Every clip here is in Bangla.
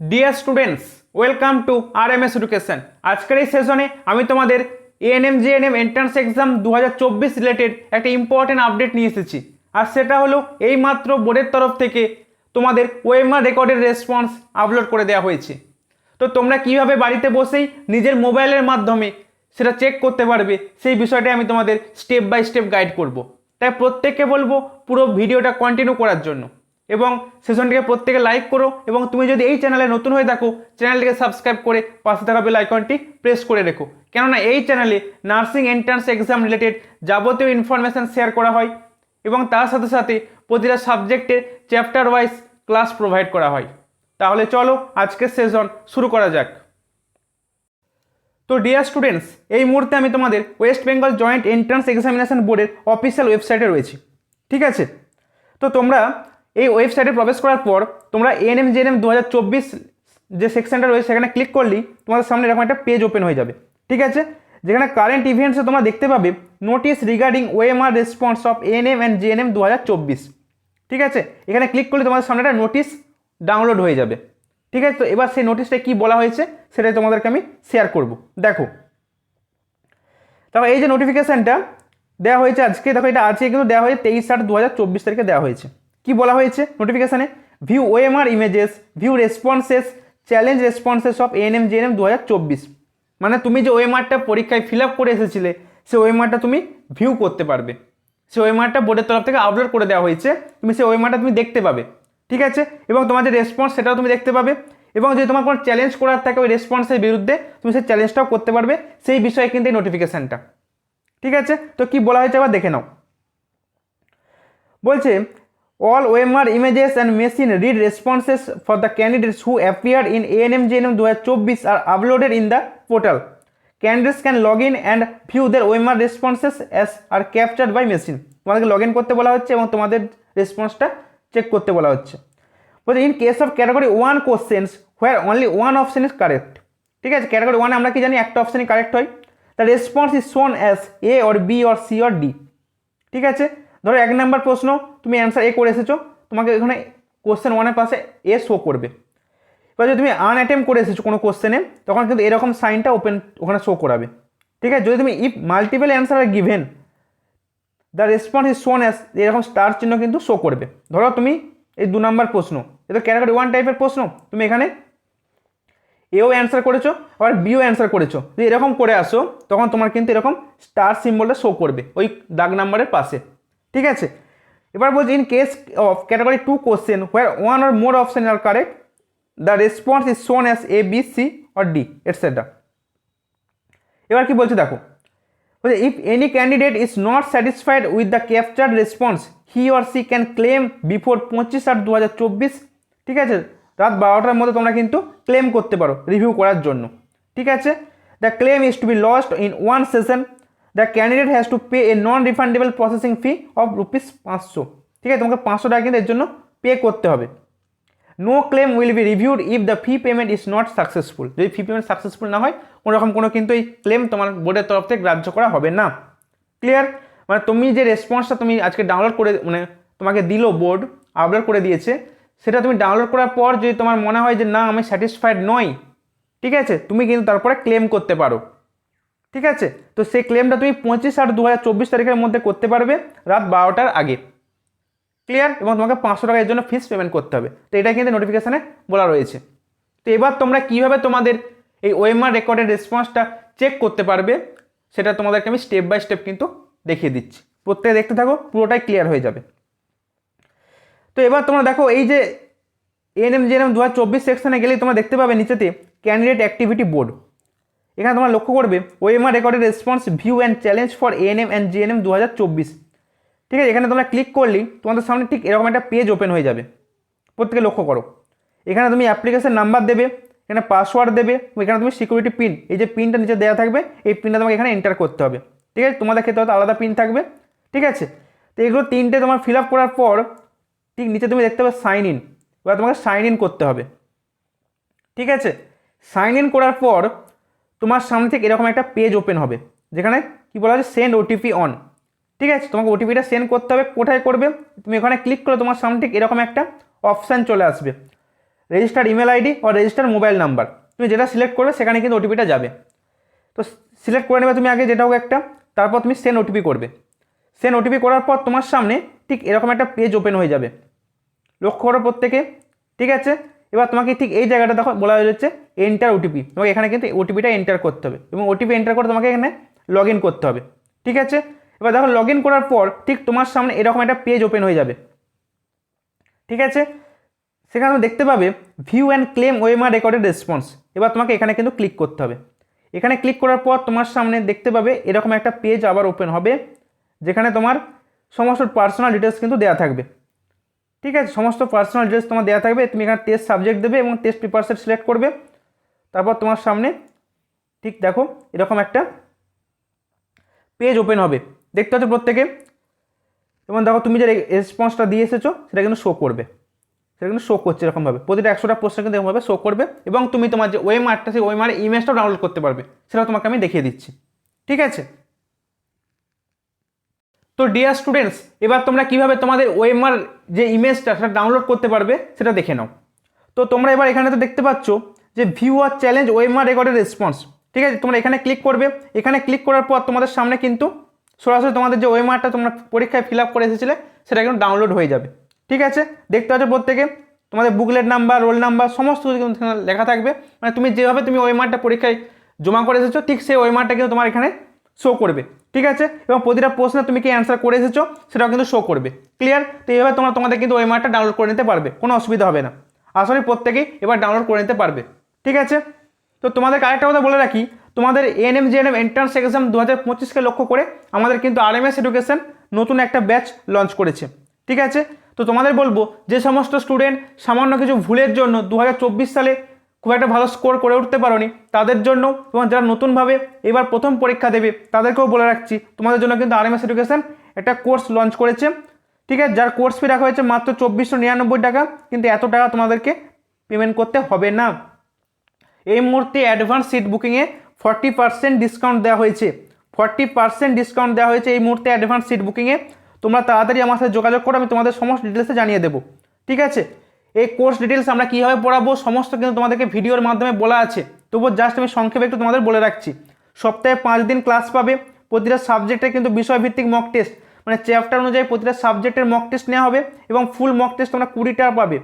Dear students welcome to R M S education আজকের এই সেশনে আমি তোমাদের এএনএম জিএনএম এন্ট্রান্স এক্সাম দু হাজার চব্বিশ রিলেটেড একটা ইম্পর্টেন্ট আপডেট নিয়ে এসেছি। আর সেটা হলো এইমাত্র বোর্ডের তরফ থেকে তোমাদের ওয়েমার রেকর্ডের রেসপন্স আপলোড করে দেওয়া হয়েছে। তো তোমরা কীভাবে বাড়িতে বসেই নিজের মোবাইলের মাধ্যমে সেটা চেক করতে পারবে, সেই বিষয়টাই আমি তোমাদের স্টেপ বাই স্টেপ গাইড করব। তাই প্রত্যেককে বলব পুরো ভিডিওটা কন্টিনিউ করার জন্য। এবং সেশনটিকে প্রত্যেকে লাইক করো এবং তুমি যদি এই চ্যানেলে নতুন হয়ে থাকো চ্যানেলটিকে সাবস্ক্রাইব করে পাশে থাকা বেল আইকনটি প্রেস করে রেখো। কেননা এই চ্যানেলে নার্সিং এন্ট্রান্স এক্সাম রিলেটেড যাবতীয় ইনফরমেশান শেয়ার করা হয় এবং তার সাথে সাথে প্রতিটা সাবজেক্টের চ্যাপ্টার ওয়াইজ ক্লাস প্রোভাইড করা হয়। তাহলে চলো আজকের সেশন শুরু করা যাক। তো ডিয়ার স্টুডেন্টস এই মুহূর্তে আমি তোমাদের West Bengal joint entrance examination বোর্ডের অফিসিয়াল ওয়েবসাইটে রয়েছি। ঠিক আছে? তো তোমরা এই ওয়েবসাইটে প্রবেশ করার পর তোমরা এএনএম জেএনএম দু হাজার চব্বিশ যে সেকশনটা রয়েছে সেখানে ক্লিক করলেই তোমাদের সামনে এরকম একটা পেজ ওপেন হয়ে যাবে। ঠিক আছে? যেখানে কারেন্ট ইভেন্টসে তোমরা দেখতে পাবে notice regarding OMR response of ANM and JNM দু হাজার চব্বিশ। ঠিক আছে? এখানে ক্লিক করলে তোমাদের সামনে একটা নোটিশ ডাউনলোড হয়ে যাবে। ঠিক আছে? তো এবার সেই নোটিশটা কী বলা হয়েছে, সেটাই তোমাদেরকে আমি শেয়ার করব। দেখো। তারপর এই যে নোটিফিকেশানটা দেওয়া হয়েছে আজকে, দেখো এটা আজকে কিন্তু দেওয়া হয়েছে তেইশ আট দু হাজার চব্বিশ তারিখে দেওয়া হয়েছে। কি বলা হয়েছে নোটিফিকেশানে view OMR images view responses challenge responses of ANM GNM দু হাজার চব্বিশ। মানে তুমি যে ওএমআরটা পরীক্ষায় ফিল আপ করে এসেছিলে, সে ওএমআরটা তুমি ভিউ করতে পারবে। সে ওএমআরটা বোর্ডের তরফ থেকে আপলোড করে দেওয়া হয়েছে, তুমি সেই ওএমআরটা তুমি দেখতে পাবে। ঠিক আছে? এবং তোমার যে রেসপন্স সেটাও তুমি দেখতে পাবে। এবং যদি তোমার কোনো চ্যালেঞ্জ করার থাকে ওই রেসপন্সের বিরুদ্ধে, তুমি সেই চ্যালেঞ্জটাও করতে পারবে সেই বিষয়ে কিন্তু এই নোটিফিকেশানটা ঠিক আছে? তো কি বলা হয়েছে? আবার দেখে নাও। বলছে all OMR images and machine read responses for the candidates who appear in ANM GNM দু হাজার চব্বিশ are uploaded in the portal candidates can log in and view their OMR responses as are captured by machine তোমাদেরকে লগ ইন করতে বলা হচ্ছে এবং তোমাদের রেসপন্সটা চেক করতে বলা হচ্ছে। বলছে in case of category one questions where only one option is correct ঠিক আছে? ক্যাটাগরি ওয়ানে আমরা কি জানি? একটা অপশানই কারেক্ট হয়। The response is shown as A or B or C or D ঠিক আছে? ধরো এক নাম্বার প্রশ্ন, তুমি অ্যান্সার এ করে এসেছ, তোমাকে এখানে কোশ্চেন ওয়ানের পাশে এ শো করবে। এবার যদি তুমি আন অ্যাটেম্প করে এসেছ কোনো কোশ্চেনে তখন কিন্তু এরকম সাইনটা ওপেন ওখানে শো করাবে। ঠিক আছে? যদি তুমি if multiple answer are given the response is shown as এরকম স্টার চিহ্ন কিন্তু শো করবে। ধরো তুমি এই দু নম্বর প্রশ্ন এটা ক্যাটাগরি ওয়ান টাইপের প্রশ্ন, তুমি এখানে এও অ্যান্সার করেছ, আবার বিও অ্যান্সার করেছ। যদি এরকম করে আসো, তখন তোমার কিন্তু এরকম স্টার সিম্বলটা শো করবে, ওই দাগ নাম্বারের পাশে। ঠিক আছে? এবার বলছি in case of category two question where one or more option are correct the response is shown as A B C or D etcetera এবার কি বলছে দেখো? বলছে if any candidate is not satisfied with the captured response he or she can claim before পঁচিশ আট দু হাজার চব্বিশ, ঠিক আছে? রাত বারোটার মধ্যে তোমরা কিন্তু ক্লেম করতে পারো রিভিউ করার জন্য, ঠিক আছে? The claim is to be lodged in one session the candidate has to pay a non refundable processing fee of rupees পাঁচশো। ঠিক আছে, তোমাকে পাঁচশো টাকা কিন্তু এর জন্য পে করতে হবে। No claim will be reviewed if the fee payment is not successful যদি ফি পেমেন্ট সাকসেসফুল না হয় কোনো রকম কোনো কিন্তু এই ক্লেম তোমার বোর্ডের তরফ থেকে গ্রাহ্য করা হবে না। ক্লিয়ার মানে তুমি যে রেসপন্সটা তুমি আজকে ডাউনলোড করে মানে তোমাকে দিল বোর্ড আপলোড করে দিয়েছে, সেটা তুমি ডাউনলোড করার পর যদি তোমার মনে হয় যে না, আমি স্যাটিসফাইড নই, ঠিক আছে, তুমি কিন্তু তারপরে ক্লেম করতে পারো। ঠিক আছে? তো সেই ক্লেমটা তুমি পঁচিশ আট দু হাজার চব্বিশ তারিখের মধ্যে করতে পারবে, রাত বারোটার আগে। ক্লিয়ার এবং তোমাকে পাঁচশো টাকা এর জন্য ফিস পেমেন্ট করতে হবে। তো এটা কিন্তু নোটিফিকেশানে বলা রয়েছে। তো এবার তোমরা কীভাবে তোমাদের এই ওয়েমার রেকর্ডের রেসপন্সটা চেক করতে পারবে, সেটা তোমাদেরকে আমি স্টেপ বাই স্টেপ কিন্তু দেখিয়ে দিচ্ছি। প্রত্যেকে দেখতে থাকো, পুরোটাই ক্লিয়ার হয়ে যাবে। তো এবার তোমরা দেখো, এই যে এনএম জিএনএম দু হাজার চব্বিশ সেকশনে গেলেই তোমরা দেখতে পাবে নিচেতে ক্যান্ডিডেট অ্যাক্টিভিটি বোর্ড এখানে তোমরা লক্ষ্য করবে ওএমআর রেকর্ডের response view and challenge for ANM and GNM দু হাজার চব্বিশ। ঠিক আছে, এখানে তোমরা ক্লিক করলেই তোমাদের সামনে ঠিক এরকম একটা পেজ ওপেন হয়ে যাবে। প্রত্যেকে লক্ষ্য করো। এখানে তুমি অ্যাপ্লিকেশন নাম্বার দেবে, এখানে পাসওয়ার্ড দেবে, এখানে তুমি সিকিউরিটি পিন এই যে পিনটা নিচে দেওয়া থাকবে, এই পিনটা তোমাকে এখানে এন্টার করতে হবে। ঠিক আছে, তোমাদের ক্ষেত্রে হয়তো আলাদা পিন থাকবে। ঠিক আছে, তো এগুলো তিনটে তোমার ফিল আপ করার পর ঠিক নিচে তুমি দেখতে পাবে সাইন ইন এবার তোমাকে সাইন ইন করতে হবে। ঠিক আছে সাইন ইন করার পর তোমার সামনে থেকে এরকম একটা পেজ ওপেন হবে। যেখানে কি বলা হচ্ছে সেন্ড ওটিপি অন ঠিক আছে? তোমাকে ওটিপিটা সেন্ড করতে হবে। কোথায় করবে? তুমি ওখানে ক্লিক করলে তোমার সামনে ঠিক এরকম একটা অপশান চলে আসবে। রেজিস্টার ইমেল আইডি বা রেজিস্টার মোবাইল নাম্বার তুমি যেটা সিলেক্ট করবে, সেখানে কিন্তু ওটিপিটা যাবে। তো সিলেক্ট করে নেবে তুমি আগে যেটা হোক একটা, তারপর তুমি সেন্ড ওটিপি করবে। সেন্ড ওটিপি করার পর তোমার সামনে ঠিক এরকম একটা পেজ ওপেন হয়ে যাবে। লক্ষ্য করো প্রত্যেকে। ঠিক আছে? এবার তোমাকে ঠিক এই জায়গাটা দেখো, বলা হয়েছে এন্টার ওটিপি তোমাকে এখানে কিন্তু ওটিপিটা এন্টার করতে হবে এবং ওটিপি এন্টার করে তোমাকে এখানে লগ ইন করতে হবে। ঠিক আছে? এবার দেখো লগ ইন করার পর ঠিক তোমার সামনে এরকম একটা পেজ ওপেন হয়ে যাবে। ঠিক আছে? সেখানে তুমি দেখতে পাবে view and claim OMR recorded response এবার তোমাকে এখানে কিন্তু ক্লিক করতে হবে। এখানে ক্লিক করার পর তোমার সামনে দেখতে পাবে এরকম একটা পেজ আবার ওপেন হবে, যেখানে তোমার সমস্ত পার্সোনাল ডিটেলস কিন্তু দেওয়া থাকবে। ঠিক আছে? সমস্ত পার্সোনাল ডিটেলস তোমার দেওয়া থাকবে। তুমি এখানে টেস্ট সাবজেক্ট দেবে এবং টেস্ট পেপার সেট সিলেক্ট করবে। তারপর তোমার সামনে ঠিক দেখো, এরকম একটা পেজ ওপেন হবে। দেখতে পাচ্ছ প্রত্যেকে? এবং দেখো, তুমি যে রেসপন্সটা দিয়ে এসেছ, সেটা কিন্তু শো করবে। সেটা কিন্তু শো করছে এরকমভাবে। প্রতিটা একশোটা প্রশ্ন কিন্তু এরকমভাবে শো করবে এবং তুমি তোমার যে ওয়েমারটা সেই ওয়েমারের ইমেজটাও ডাউনলোড করতে পারবে। সেটাও তোমাকে আমি দেখিয়ে দিচ্ছি। ঠিক আছে? তো ডিয়ার স্টুডেন্টস এবার তোমরা কীভাবে তোমাদের ওয়েমার যে ইমেজটা সেটা ডাউনলোড করতে পারবে, সেটা দেখে নাও। তো তোমরা এবার এখানে তো দেখতে পাচ্ছ যে ভিউ আর চ্যালেঞ্জ ওয়েমার রেকর্ডের রেসপন্স ঠিক আছে, তোমরা এখানে ক্লিক করবে। এখানে ক্লিক করার পর তোমাদের সামনে কিন্তু সরাসরি তোমাদের যে ওয়েমারটা তোমরা পরীক্ষায় ফিল আপ করে এসেছিলে, সেটা কিন্তু ডাউনলোড হয়ে যাবে। ঠিক আছে, দেখতে পাচ্ছ প্রত্যেকে? তোমাদের বুকলেট নাম্বার রোল নাম্বার সমস্ত কিছু লেখা থাকবে। মানে তুমি যেভাবে তুমি ওয়েমারটা পরীক্ষায় জমা করে এসেছ, ঠিক সেই ওয়েমারটা কিন্তু তোমার এখানে শো করবে। ঠিক আছে, এবং প্রতিটা প্রশ্নে তুমি কি অ্যান্সার করে এসেছ, সেটাও কিন্তু শো করবে। ক্লিয়ার তো এইভাবে তোমরা তোমাদের কিন্তু ওয়েমারটা ডাউনলোড করে নিতে পারবে, কোনো অসুবিধা হবে না। আসলে প্রত্যেকেই এবার ডাউনলোড করে নিতে পারবে। ঠিক আছে? তো তোমাদের আরেকটা কথা বলে রাখি। তোমাদের এএনএম জিএনএম এন্ট্রান্স এক্সাম দু হাজার পঁচিশকে লক্ষ্য করে আমাদের কিন্তু আর আরএমএস এডুকেশন নতুন একটা ব্যাচ লঞ্চ করেছে। ঠিক আছে? তো তোমাদের বলব, যে সমস্ত স্টুডেন্ট সামান্য কিছু ভুলের জন্য দু হাজার চব্বিশ সালে খুব একটা ভালো স্কোর করে উঠতে পারোনি, তাদের জন্য এবং যারা নতুনভাবে এবার প্রথম পরীক্ষা দেবে, তাদেরকেও বলে রাখছি, তোমাদের জন্য কিন্তু আর আরএমএস এডুকেশন একটা কোর্স লঞ্চ করেছে। ঠিক আছে? যার কোর্স ফি রাখা হয়েছে মাত্র চব্বিশশো নিরানব্বই টাকা, কিন্তু এত টাকা তোমাদেরকে পেমেন্ট করতে হবে না। এই মুহূর্তে অ্যাডভান্স সিট বুকিংয়ে ফর্টি পার্সেন্ট ডিসকাউন্ট দেওয়া হয়েছে। ফর্টি পার্সেন্ট ডিসকাউন্ট দেওয়া হয়েছে এই মুহূর্তে অ্যাডভান্স সিট বুকিংয়ে তোমরা তাড়াতাড়ি আমার সাথে যোগাযোগ করো, আমি তোমাদের সমস্ত ডিটেলসে জানিয়ে দেবো। ঠিক আছে? এই কোর্স ডিটেলস আমরা কীভাবে পড়াবো, সমস্ত কিন্তু তোমাদেরকে ভিডিওর মাধ্যমে বলা আছে। তবুও জাস্ট আমি সংক্ষেপে একটু তোমাদের বলে রাখছি। সপ্তাহে পাঁচ দিন ক্লাস পাবে। প্রতিটা সাবজেক্টে কিন্তু বিষয়ভিত্তিক মক টেস্ট মানে চ্যাপ্টার অনুযায়ী প্রতিটা সাবজেক্টের মক টেস্ট নেওয়া হবে এবং ফুল মক টেস্ট তোমরা কুড়িটা পাবে।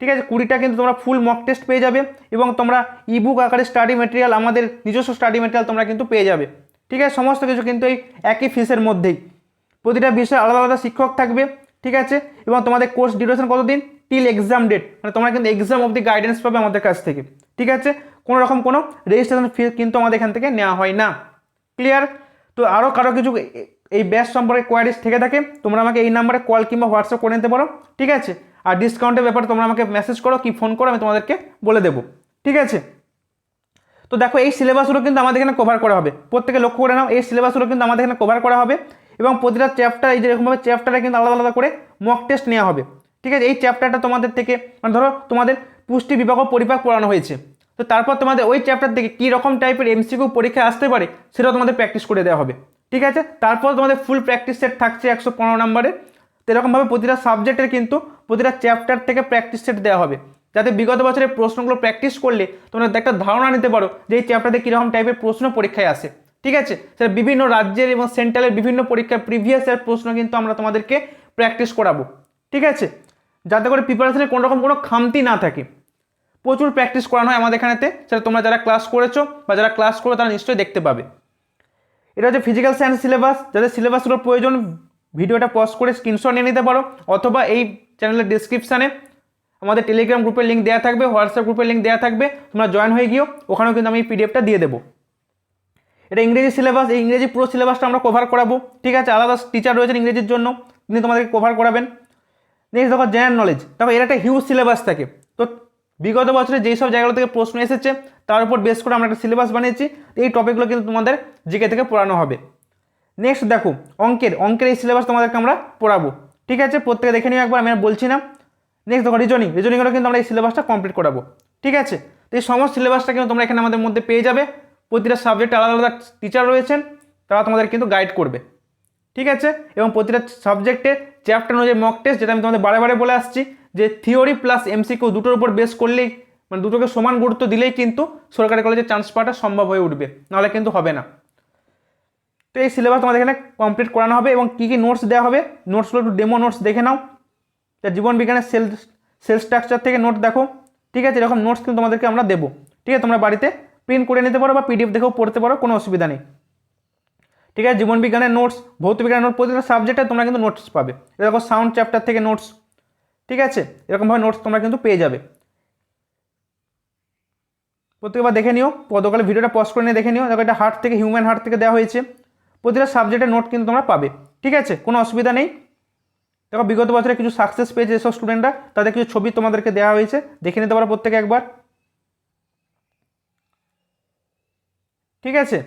ঠিক আছে? কুড়িটা কিন্তু তোমরা ফুল মক টেস্ট পেয়ে যাবে এবং তোমরা ইবুক আকারে স্টাডি মেটেরিয়াল আমাদের নিজস্ব স্টাডি মেটেরিয়াল তোমরা কিন্তু পেয়ে যাবে। ঠিক আছে? সমস্ত কিছু কিন্তু এই একই ফিসের মধ্যেই। প্রতিটা বিষয়ে আলাদা আলাদা শিক্ষক থাকবে, ঠিক আছে? এবং তোমাদের কোর্স ডিউরেশন কতদিন? টিল এক্সাম ডেট মানে তোমরা কিন্তু এক্সাম অবধি গাইডেন্স পাবে আমাদের কাছ থেকে। ঠিক আছে? কোনো রকম কোনো রেজিস্ট্রেশন ফি কিন্তু আমাদের এখান থেকে নেওয়া হয় না। ক্লিয়ার তো আরও কারও কিছু এই ব্যাচ সম্পর্কে কোয়ারিজ থেকে থাকে, তোমরা আমাকে এই নাম্বারে কল কিংবা হোয়াটসঅ্যাপ করে নিতে পারো। ঠিক আছে? আর ডিসকাউন্টের ব্যাপারে তোমরা আমাকে মেসেজ করো, কি ফোন করো, আমি তোমাদেরকে বলে দেবো। ঠিক আছে? তো দেখো, এই সিলেবাসগুলো কিন্তু আমাদের এখানে কভার করা হবে। প্রত্যেকে লক্ষ্য করে নাও, এই সিলেবাসগুলো কিন্তু আমাদের এখানে কভার করা হবে এবং প্রতিটা চ্যাপ্টার এই যেরকমভাবে চ্যাপ্টারে কিন্তু আলাদা আলাদা করে মক টেস্ট নেওয়া হবে। ঠিক আছে? এই চ্যাপ্টারটা তোমাদের থেকে মানে ধরো তোমাদের পুষ্টি বিভাগ ও পরিপাক পড়ানো হয়েছে। তো তারপর তোমাদের ওই চ্যাপ্টার থেকে কী রকম টাইপের এমসিকিউ পরীক্ষা আসতে পারে, সেটাও তোমাদের প্র্যাকটিস করে দেওয়া হবে। ঠিক আছে? তারপর তোমাদের ফুল প্র্যাকটিস সেট থাকছে একশো পনেরো নম্বরে। তো এরকমভাবে প্রতিটা সাবজেক্টের কিন্তু প্রতিটা চ্যাপ্টার থেকে প্র্যাকটিস সেট দেওয়া হবে। যাতে বিগত বছরের প্রশ্নগুলো প্র্যাকটিস করলে তোমরা একটা ধারণা নিতে পারো যে এই চ্যাপ্টারে কীরকম টাইপের প্রশ্ন পরীক্ষায় আসে। ঠিক আছে? সেটা বিভিন্ন রাজ্যের এবং সেন্ট্রালের বিভিন্ন পরীক্ষার প্রিভিয়াস ইয়ার প্রশ্ন কিন্তু আমরা তোমাদেরকে প্র্যাকটিস করাবো। ঠিক আছে? যাতে করে প্রিপারেশনের কোনো রকম কোনো খামতি না থাকে। প্রচুর প্র্যাকটিস করানো হয় আমাদের এখানেতে। সেটা তোমরা যারা ক্লাস করেছ বা যারা ক্লাস করো তারা নিশ্চয়ই দেখতে পাবে। এটা হচ্ছে ফিজিক্যাল সায়েন্স সিলেবাস যাদের সিলেবাসগুলোর প্রয়োজন ভিডিওটা পজ করে স্ক্রিনশট নিয়ে নিতে পারো। অথবা এই চ্যানেলের ডিসক্রিপশানে আমাদের টেলিগ্রাম গ্রুপের লিঙ্ক দেওয়া থাকবে হোয়াটসঅ্যাপ গ্রুপের লিঙ্ক দেওয়া থাকবে, তোমরা জয়েন হয়ে গিয়েও ওখানেও কিন্তু আমি পিডিএফটা দিয়ে দেবো। এটা ইংরেজি সিলেবাস এই ইংরেজি পুরো সিলেবাসটা আমরা কভার করাবো, ঠিক আছে? আলাদা টিচার রয়েছেন ইংরেজির জন্য, তিনি তোমাদেরকে কভার করাবেন। নেক্সট দেখো জেনারেল নলেজ দেখো এর একটা হিউজ সিলেবাস থাকে। তো বিগত বছরে যেই সব জায়গাগুলো থেকে প্রশ্ন এসেছে, তার উপর বেস করে আমরা একটা সিলেবাস বানিয়েছি, এই টপিকগুলো কিন্তু তোমাদের জিকে থেকে পড়ানো হবে। নেক্সট দেখো, অঙ্কের অঙ্কের এই সিলেবাস তোমাদেরকে আমরা পড়াবো। ঠিক আছে? প্রত্যেকে দেখে নিও একবার, আমি আর বলছি না। নেক্সট দেখো রিজনিং রিজনিংয়েরও কিন্তু আমরা এই সিলেবাসটা কমপ্লিট করাবো। ঠিক আছে? তো এই সমস্ত সিলেবাসটা কিন্তু তোমরা এখানে আমাদের মধ্যে পেয়ে যাবে। প্রতিটা সাবজেক্টে আলাদা আলাদা টিচার রয়েছেন। তারা তোমাদের কিন্তু গাইড করবে। ঠিক আছে? এবং প্রতিটা সাবজেক্টে চ্যাপ্টার অনুযায়ী মক টেস্ট যেটা আমি তোমাদের বারে বারে বলে আসছি, যে থিওরি প্লাস এমসিকিউ দুটোর উপর বেস করলেই মানে দুটোকে সমান গুরুত্ব দিলেই কিন্তু সরকারি কলেজে চান্স পাওয়াটা সম্ভব হয়ে উঠবে। নাহলে কিন্তু হবে না। তো এই সিলেবাস তোমাদের এখানে কমপ্লিট করানো হবে এবং কী কী নোটস দেওয়া হবে? নোটসগুলো একটু ডেমো নোটস দেখে নাও। তা জীবন বিজ্ঞানের সেল সেল স্ট্রাকচার থেকে নোট দেখো। ঠিক আছে, এরকম নোটস কিন্তু তোমাদেরকে আমরা দেবো। ঠিক আছে, তোমরা বাড়িতে প্রিন্ট করে নিতে পারো বা পিডিএফ দেখেও পড়তে পারো, কোনো অসুবিধা নেই। ঠিক আছে, জীবন বিজ্ঞানের নোটস ভৌত বিজ্ঞানের নোট প্রতিটা সাবজেক্টে তোমরা কিন্তু নোটস পাবে। এরকম সাউন্ড চ্যাপ্টার থেকে নোটস ঠিক আছে, এরকমভাবে নোটস তোমরা কিন্তু পেয়ে যাবে। প্রত্যেকবার দেখে নিও পদকালে ভিডিওটা পজ করে নিয়ে দেখে নিও। দেখো এটা হার্ট থেকে হিউম্যান হার্ট থেকে দেওয়া হয়েছে। প্রতিটা সাবজেক্টের নোট কিন্তু তোমরা পাবে। ঠিক আছে? কোনো অসুবিধা নেই। দেখো, বিগত বছরে কিছু সাকসেস পেয়েছে এসব স্টুডেন্টরা তাদের কিছু ছবি তোমাদেরকে দেওয়া হয়েছে। দেখে নিতে পারো প্রত্যেকে একবার। ঠিক আছে?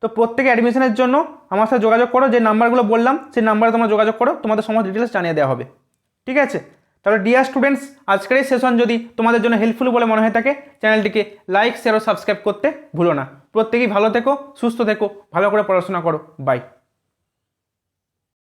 তো প্রত্যেকে অ্যাডমিশনের জন্য আমার সাথে যোগাযোগ করো। যে নাম্বারগুলো বললাম, সেই নাম্বারে তোমরা যোগাযোগ করো। তোমাদের সমস্ত ডিটেলস জানিয়ে দেওয়া হবে। ঠিক আছে? তাহলে ডিয়ার স্টুডেন্টস আজকের এই সেশন যদি তোমাদের জন্য হেল্পফুল বলে মনে হয়ে থাকে চ্যানেলটিকে লাইক শেয়ার ও সাবস্ক্রাইব করতে ভুলো না। প্রত্যেকেই ভালো থেকো সুস্থ থেকো ভালো করে পড়াশোনা করো। বাই